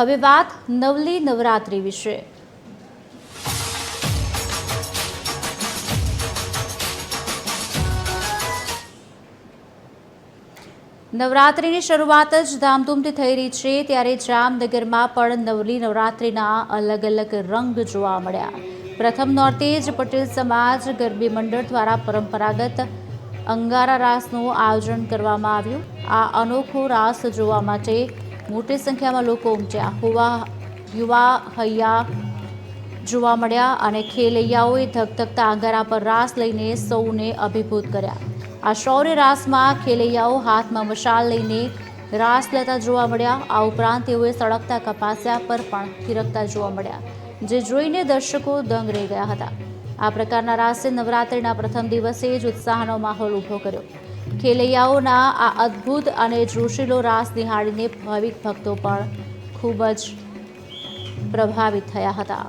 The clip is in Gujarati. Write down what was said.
હવે વાત નવલી નવરાત્રિ વિશે. નવરાત્રિની શરૂઆત જ ધામધૂમથી થઈ રહી છે, ત્યારે જામનગરમાં પણ નવલી નવરાત્રિના અલગ અલગ રંગ જોવા મળ્યા. પ્રથમ નોરતે જ પટેલ સમાજ ગરબી મંડળ દ્વારા પરંપરાગત અંગારા રાસનું આયોજન કરવામાં આવ્યું. આ અનોખો રાસ જોવા માટે મોટી સંખ્યામાં લોકો ઉમટ્યા હોવા યુવા, હૈયા, જોવા મળ્યા અને ખેલૈયાઓએ ધગધગતા આંગારા પર રાસ લઈને સૌને અભિભૂત કર્યા. આ શૌર્ય રાસમાં ખેલૈયાઓ હાથમાં મશાલ લઈને રાસ લેતા જોવા મળ્યા. આ ઉપરાંત તેઓએ સળગતા કપાસિયા પર પણ થિરકતા જોવા મળ્યા, જે જોઈને દર્શકો દંગ રહી ગયા હતા. આ પ્રકારના રાસે નવરાત્રિના પ્રથમ દિવસે જ ઉત્સાહનો માહોલ ઊભો કર્યો. ખેલૈયાઓના આ અદ્ભુત અને જોશીલો રાસ નિહાળીને ભાવિક ભક્તો પણ ખૂબ જ પ્રભાવિત થયા હતા.